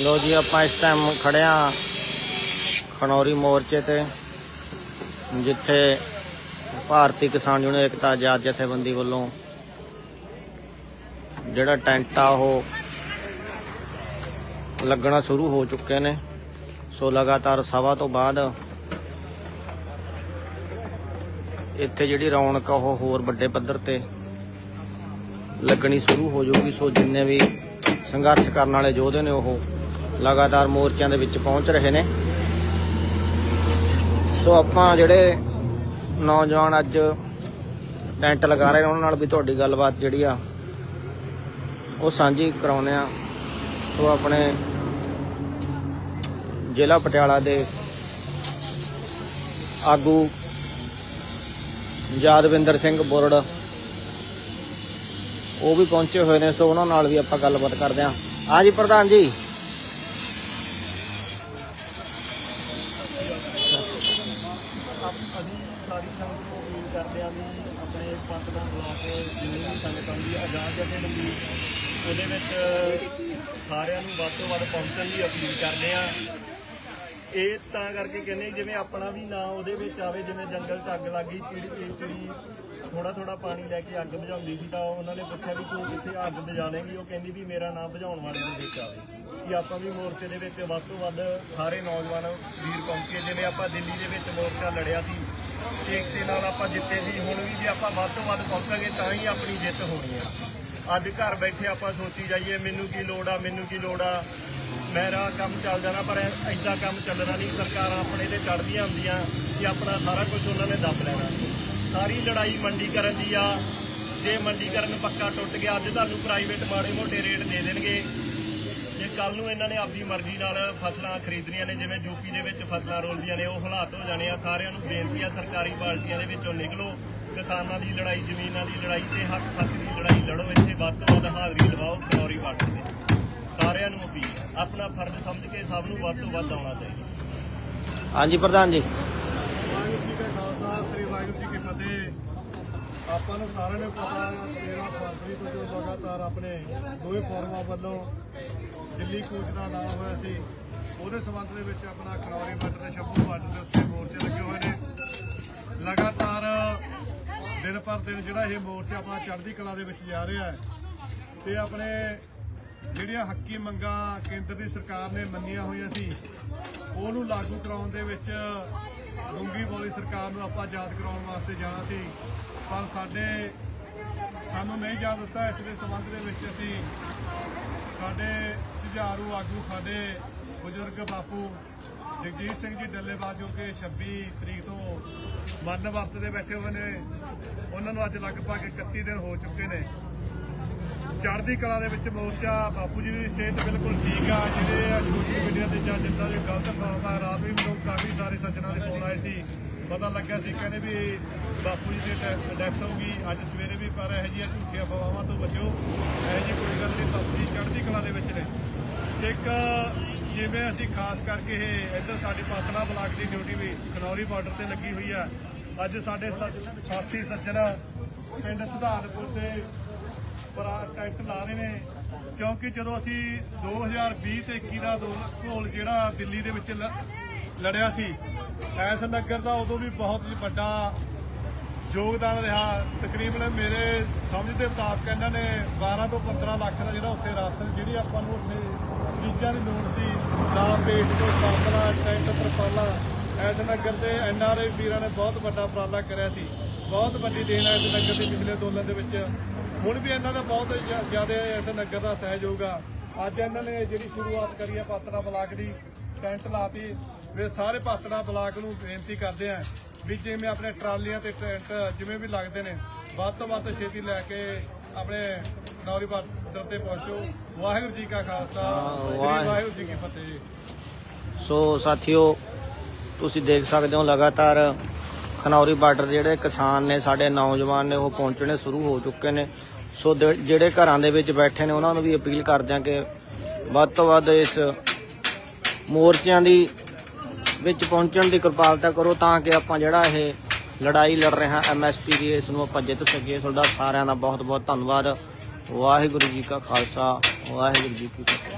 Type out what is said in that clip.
ਲੋ ਜੀ, ਆਪਾਂ ਇਸ ਟਾਈਮ ਖੜੇ ਖੜਿਆ ਖਨੌਰੀ ਮੋਰਚੇ ਤੇ, ਜਿੱਥੇ ਭਾਰਤੀ ਕਿਸਾਨ ਯੂਨੀਅਨ ਏਕਤਾ ਆਜ਼ਾਦ ਜਥੇਬੰਦੀ ਵੱਲੋਂ ਜਿਹੜਾ ਟੈਂਟ ਆ ਉਹ ਲੱਗਣਾ ਸ਼ੁਰੂ ਹੋ ਚੁੱਕੇ ਨੇ। ਸੋ ਲਗਾਤਾਰ ਸਭਾ ਤੋਂ ਬਾਅਦ ਇੱਥੇ ਜਿਹੜੀ ਰੌਣਕ ਆ, ਉਹ ਹੋਰ ਵੱਡੇ ਪੱਧਰ ਤੇ ਲੱਗਣੀ ਸ਼ੁਰੂ ਹੋ ਜਾਊਗੀ। ਸੋ ਜਿੰਨੇ ਵੀ ਸੰਘਰਸ਼ ਕਰਨ ਵਾਲੇ ਯੋਧੇ ਨੇ ਉਹ ਲਗਾਤਾਰ ਮੋਰਚਿਆਂ ਦੇ ਵਿੱਚ ਪਹੁੰਚ ਰਹੇ ਨੇ। ਸੋ ਆਪਾਂ ਜਿਹੜੇ ਨੌਜਵਾਨ ਅੱਜ ਟੈਂਟ ਲਗਾ ਰਹੇ ਨੇ, ਉਹਨਾਂ ਨਾਲ ਵੀ ਤੁਹਾਡੀ ਗੱਲਬਾਤ ਜਿਹੜੀ ਆ, ਉਹ ਸਾਂਝੀ ਕਰਾਉਨੇ ਆ ਸੋ ਆਪਣੇ ਜ਼ਿਲ੍ਹਾ ਪਟਿਆਲਾ ਦੇ ਆਗੂ ਯਾਦਵਿੰਦਰ ਸਿੰਘ ਬੁਰੜ, ਉਹ ਵੀ ਪਹੁੰਚੇ ਹੋਏ ਨੇ। ਸੋ ਉਹਨਾਂ ਨਾਲ ਵੀ ਆਪਾਂ ਗੱਲਬਾਤ ਕਰਦੇ ਹਾਂ। ਆ ਜੀ ਪ੍ਰਧਾਨ ਜੀ। ਸਾਰੀ ਸੰਗਤ ਨੂੰ ਅਪੀਲ ਕਰਦੇ ਹਾਂ ਵੀ ਆਪਣੇ ਪੰਥਦਾਨ ਬਲਾਕ ਜਿੰਨੀ ਵੀ ਸੰਗਤ ਆਉਂਦੀ ਆਜ਼ਾਦ ਆਜ਼ਾਦ ਜਥੇਬੰਦੀ ਉਹਦੇ ਵਿੱਚ ਸਾਰਿਆਂ ਨੂੰ ਵੱਧ ਤੋਂ ਵੱਧ ਪਹੁੰਚਣ ਦੀ ਅਪੀਲ ਕਰਦੇ ਹਾਂ। ਇਹ ਤਾਂ ਕਰਕੇ ਕਹਿੰਦੇ ਜਿਵੇਂ ਆਪਣਾ ਵੀ ਨਾਂ ਉਹਦੇ ਵਿੱਚ ਆਵੇ, ਜਿਵੇਂ ਜੰਗਲ 'ਚ ਅੱਗ ਲੱਗੀ ਚਿੜੀ, ਇਹ ਚਿੜੀ ਥੋੜਾ ਥੋੜਾ ਪਾਣੀ ਲੈ ਕੇ ਅੱਗ ਬੁਝਾਉਂਦੀ ਸੀ ਤਾਂ ਉਹਨਾਂ ਨੇ ਪੁੱਛਿਆ ਵੀ ਤੂੰ ਕਿੱਥੇ ਅੱਗ ਬੁਝਾਣੇਗੀ ਉਹ ਕਹਿੰਦੀ ਵੀ ਮੇਰਾ ਨਾਂ ਬੁਝਾਉਣ ਵਾਲੇ ਦੇ ਵਿੱਚ ਆਵੇ। ਕਿ ਆਪਾਂ ਵੀ ਮੋਰਚੇ ਦੇ ਵਿੱਚ ਵੱਧ ਤੋਂ ਵੱਧ ਸਾਰੇ ਨੌਜਵਾਨ ਵੀਰ ਪਹੁੰਚੇ, ਜਿਵੇਂ ਆਪਾਂ ਦਿੱਲੀ ਦੇ ਵਿੱਚ ਮੋਰਚਾ ਲੜਿਆ ਸੀ। ਏਕਤੇ ਨਾਲ ਆਪਾਂ ਜਿੱਤੇ ਸੀ, ਹੁਣ ਵੀ ਜੇ ਆਪਾਂ ਵੱਧ ਤੋਂ ਵੱਧ ਪਹੁੰਚਾਂਗੇ ਤਾਂ ਹੀ ਆਪਣੀ ਜਿੱਤ ਹੋਣੀ ਹੈ ਅੱਜ ਘਰ ਬੈਠੇ ਆਪਾਂ ਸੋਚੀ ਜਾਈਏ, ਮੈਨੂੰ ਕੀ ਲੋੜ ਆ, ਮੈਨੂੰ ਕੀ ਲੋੜ ਆ। ਮੇਰਾ ਕੰਮ ਚੱਲ ਜਾਣਾ ਪਰ ਐਦਾਂ ਕੰਮ ਚੱਲਣਾ ਨਹੀਂ। ਸਰਕਾਰਾਂ ਆਪਣੇ ਤੇ ਚੜਦੀਆਂ ਹੁੰਦੀਆਂ ਕਿ ਆਪਣਾ ਸਾਰਾ ਕੁਝ ਉਹਨਾਂ ਨੇ ਦੱਬ ਲੈਣਾ। ਸਾਰੀ ਲੜਾਈ ਮੰਡੀਕਰਨ ਦੀ ਆ। ਜੇ ਮੰਡੀਕਰਨ ਪੱਕਾ ਟੁੱਟ ਗਿਆ, ਅੱਜ ਤੁਹਾਨੂੰ ਪ੍ਰਾਈਵੇਟ ਮਾੜੇ ਮੋਟੇ ਰੇਟ ਦੇ ਦੇਣਗੇ। ਕੱਲ ਨੂੰ ਇਹਨਾਂ ਨੇ ਆਪਦੀ ਮਰਜ਼ੀ ਨਾਲ ਫਸਲਾਂ ਖਰੀਦਣੀਆਂ ਨੇ ਜਿਵੇਂ ਯੂਪੀ ਦੇ ਵਿੱਚ ਫਸਲਾਂ ਰੋਲਦੀਆਂ ਨੇ ਉਹ ਹਾਲਾਤ ਹੋ ਜਾਣੇ ਆ। ਸਾਰਿਆਂ ਨੂੰ ਬੇਨਤੀ ਆ ਸਰਕਾਰੀ ਪਾਰਟੀਆਂ ਦੇ ਵਿੱਚੋਂ ਨਿਕਲੋ। ਕਿਸਾਨਾਂ ਦੀ ਲੜਾਈ ਜ਼ਮੀਨਾਂ ਦੀ ਲੜਾਈ ਤੇ ਹੱਕ ਸੱਚ ਦੀ ਲੜਾਈ ਲੜੋ। ਇੱਥੇ ਵੱਧ ਤੋਂ ਵੱਧ ਹਾਜ਼ਰੀ ਲਵਾਓ ਖਨੌਰੀ ਬਾਰਡਰ ਤੇ। ਸਾਰਿਆਂ ਨੂੰ ਅਪੀਲ। ਆਪਣਾ ਫਰਜ਼ ਸਮਝ ਕੇ ਸਭ ਨੂੰ ਵੱਧ ਤੋਂ ਵੱਧ ਆਉਣਾ ਚਾਹੀਦਾ। ਹਾਂਜੀ ਪ੍ਰਧਾਨ ਜੀ। ਵਾਹਿਗੁਰੂ ਜੀ ਕਾ ਖਾਲਸਾ ਸ੍ਰੀ ਵਾਹਿਗੁਰੂ ਜੀ ਕੀ ਫਤਿਹ। ਆਪਾਂ ਨੂੰ ਸਾਰਿਆਂ ਨੂੰ ਪਤਾ 13 ਫਰਵਰੀ ਤੋਂ ਜੋ ਲਗਾਤਾਰ ਆਪਣੇ ਦੋਵੇਂ ਫੋਰਮਾਂ ਵੱਲੋਂ ਦਿੱਲੀ ਕੂਚ ਦਾ ਐਲਾਨ ਹੋਇਆ ਸੀ। ਉਹਦੇ ਸਬੰਧ ਦੇ ਵਿੱਚ ਆਪਣਾ ਖਨੌਰੀ ਬਾਰਡਰ ਤੇ ਸ਼ੰਭੂ ਬਾਰਡਰ ਦੇ ਉੱਤੇ ਮੋਰਚੇ ਲੱਗੇ ਹੋਏ ਨੇ। ਲਗਾਤਾਰ ਦਿਨ ਪਰ ਦਿਨ ਜਿਹੜਾ ਇਹ ਮੋਰਚਾ ਆਪਣਾ ਚੜ੍ਹਦੀ ਕਲਾ ਦੇ ਵਿੱਚ ਜਾ ਰਿਹਾ ਹੈ। ਤੇ ਆਪਣੇ ਜਿਹੜੀਆਂ ਹੱਕੀ ਮੰਗਾਂ ਕੇਂਦਰ ਦੀ ਸਰਕਾਰ ਨੇ ਮੰਨੀਆਂ ਹੋਈਆਂ ਸੀ, ਉਹਨੂੰ ਲਾਗੂ ਕਰਾਉਣ ਦੇ ਵਿੱਚ ਡੂੰਗੀ ਬੋਲੀ ਸਰਕਾਰ ਨੂੰ ਆਪਾਂ ਯਾਦ ਕਰਾਉਣ ਵਾਸਤੇ ਜਾਣਾ ਸੀ। ਪਰ ਸਾਡੇ, ਸਾਨੂੰ ਨਹੀਂ ਜਾਣ ਦਿੱਤਾ ਇਸ ਦੇ ਸੰਬੰਧ ਦੇ ਵਿੱਚ ਅਸੀਂ ਸਾਡੇ ਸੁਝਾਰੂ ਆਗੂ ਸਾਡੇ ਬਜ਼ੁਰਗ ਬਾਪੂ ਜਗਜੀਤ ਸਿੰਘ ਜੀ ਡੱਲੇਬਾਜ਼ ਜੋ ਕਿ 26 ਤਰੀਕ ਤੋਂ ਮਰਨ ਵਰਤ ਦੇ ਬੈਠੇ ਹੋਏ ਨੇ, ਉਹਨਾਂ ਨੂੰ ਅੱਜ ਲਗਭਗ 31 ਦਿਨ ਹੋ ਚੁੱਕੇ ਨੇ। ਚੜ੍ਹਦੀ ਕਲਾ ਦੇ ਵਿੱਚ ਮੋਰਚਾ ਬਾਪੂ ਜੀ ਦੀ ਸਿਹਤ ਬਿਲਕੁਲ ਠੀਕ ਆ, ਜਿਹੜੇ ਆ ਸੋਸ਼ਲ ਮੀਡੀਆ ਤੇ ਜਾਂ ਜਿੱਦਾਂ ਦੇ ਗਲਤ ਅਫਵਾਹਾਂ ਰਾਤ ਵੀ ਮੈਨੂੰ ਕਾਫੀ ਸਾਰੇ ਸੱਜਣਾ ਦੇ ਫੋਨ ਆਏ ਸੀ, ਪਤਾ ਲੱਗਿਆ ਸੀ, ਕਹਿੰਦੇ ਵੀ ਬਾਪੂ ਜੀ ਦੀ ਡੈਥ ਹੋ ਗਈ, ਅੱਜ ਸਵੇਰੇ ਵੀ ਪਰ ਇਹੋ ਜਿਹੀਆਂ ਝੂਠੀਆਂ ਅਫਵਾਹਾਂ ਤੋਂ ਬਚੋ, ਇਹੋ ਜਿਹੀ ਕੋਈ ਗੱਲ ਨਹੀਂ ਬਾਪੂ ਜੀ ਚੜ੍ਹਦੀ ਕਲਾ ਦੇ ਵਿੱਚ ਨੇ। ਇੱਕ, ਜਿਵੇਂ ਅਸੀਂ ਖਾਸ ਕਰਕੇ ਇਹ ਇੱਧਰ ਸਾਡੀ ਪਾਤਲਾ ਬਲਾਕ ਦੀ ਡਿਊਟੀ ਵੀ ਖਨੌਰੀ ਬਾਰਡਰ ਤੇ ਲੱਗੀ ਹੋਈ ਆ। ਅੱਜ ਸਾਡੇ ਸਾ- ਸਾਥੀ ਸੱਜਣ ਪਿੰਡ ਸੁਧਾਰਪੁਰ ਦੇ ਪਰ ਟੈਂਟ ਲਾ ਰਹੇ ਨੇ। ਕਿਉਂਕਿ ਜਦੋਂ ਅਸੀਂ 2020 ਤੇ 21 ਦਾ ਦੋ- ਘੋਲ ਜਿਹੜਾ ਦਿੱਲੀ ਦੇ ਵਿੱਚ ਲ- ਲੜਿਆ ਸੀ, ਐਸ ਨਗਰ ਦਾ ਉਦੋਂ ਵੀ ਬਹੁਤ ਹੀ ਵੱਡਾ ਯੋਗਦਾਨ ਰਿਹਾ। ਤਕਰੀਬਨ ਮੇਰੇ ਸਮਝ ਦੇ ਮੁਤਾਬਕ ਇਹਨਾਂ ਨੇ 12 ਤੋਂ 15 ਲੱਖ ਦਾ ਜਿਹੜਾ ਉੱਥੇ ਰਾਸ਼ਨ ਜਿਹੜੀ ਆਪਾਂ ਨੂੰ ਉੱਥੇ ਚੀਜ਼ਾਂ ਦੀ ਲੋੜ ਸੀ। ਨਾਲ ਪੇਟ ਤੋਂ ਸਾਂਭਲਾ ਟੈਂਟ, ਤਰਪਾਲਾਂ ਐਸ ਨਗਰ ਦੇ ਐੱਨ ਆਰ ਆਈ ਵੀਰਾਂ ਨੇ ਬਹੁਤ ਵੱਡਾ ਉਪਰਾਲਾ ਕਰਿਆ ਸੀ। ਬਹੁਤ ਵੱਡੀ ਦੇਣ ਹੈ ਇਸ ਨਗਰ ਦੇ ਪਿਛਲੇ ਅੰਦੋਲਨ ਦੇ ਵਿੱਚ। ਹੁਣ ਵੀ ਇਹਨਾਂ ਦਾ ਬਹੁਤ ਜ਼ਿਆਦਾ ਇਸ ਨਗਰ ਦਾ ਸਹਿਯੋਗ ਆ। ਅੱਜ ਇਹਨਾਂ ਨੇ ਜਿਹੜੀ ਸ਼ੁਰੂਆਤ ਕਰੀ ਹੈ ਪਾਤਰਾ ਬਲਾਕ ਦੀ, ਟੈਂਟ ਲਾਤੀ। ਵੀ ਸਾਰੇ ਪਾਤਰਾ ਬਲਾਕ ਨੂੰ ਬੇਨਤੀ ਕਰਦੇ ਆ ਵੀ ਜਿਵੇਂ ਆਪਣੇ ਟਰਾਲੀਆਂ ਤੇ ਟੈਂਟ ਜਿਵੇਂ ਵੀ ਲੱਗਦੇ ਨੇ ਵੱਧ ਤੋਂ ਵੱਧ ਛੇਤੀ ਲੈ ਕੇ ਆਪਣੇ ਨੌਰੀ ਬਾਰਡਰ ਤੇ ਪਹੁੰਚੋ। ਵਾਹਿਗੁਰੂ ਜੀ ਕਾ ਖਾਲਸਾ ਵਾਹਿਗੁਰੂ। ਜੀ ਕੀ ਫਤਿਹ। ਸੋ ਸਾਥੀਓ ਤੁਸੀਂ ਦੇਖ ਸਕਦੇ ਹੋ ਲਗਾਤਾਰ ਖਨੌਰੀ ਬਾਰਡਰ ਦੇ ਜਿਹੜੇ ਕਿਸਾਨ ਨੇ ਸਾਡੇ ਨੌਜਵਾਨ ਨੇ ਉਹ ਪਹੁੰਚਣੇ ਸ਼ੁਰੂ ਹੋ ਚੁੱਕੇ ਨੇ। ਸੋ ਜਿਹੜੇ ਘਰਾਂ ਦੇ ਵਿੱਚ ਬੈਠੇ ਨੇ ਉਹਨਾਂ ਨੂੰ ਵੀ ਅਪੀਲ ਕਰਦੇ ਹਾਂ ਕਿ ਵੱਧ ਤੋਂ ਵੱਧ ਇਸ ਮੋਰਚਿਆਂ ਦੀ ਵਿੱਚ ਪਹੁੰਚਣ ਦੀ ਕਿਰਪਾਲਤਾ ਕਰੋ ਤਾਂ ਕਿ ਆਪਾਂ ਜਿਹੜਾ ਇਹ ਲੜਾਈ ਲੜ ਰਹੇ ਹਾਂ ਐਮਐਸਪੀ ਦੀ, ਇਸ ਨੂੰ ਆਪਾਂ ਜਿੱਤ ਸਕੀਏ। ਤੁਹਾਡਾ ਸਾਰਿਆਂ ਦਾ ਬਹੁਤ ਬਹੁਤ ਧੰਨਵਾਦ। ਵਾਹਿਗੁਰੂ ਜੀ ਕਾ ਖਾਲਸਾ, ਵਾਹਿਗੁਰੂ ਜੀ ਕੀ ਫਤਿਹ।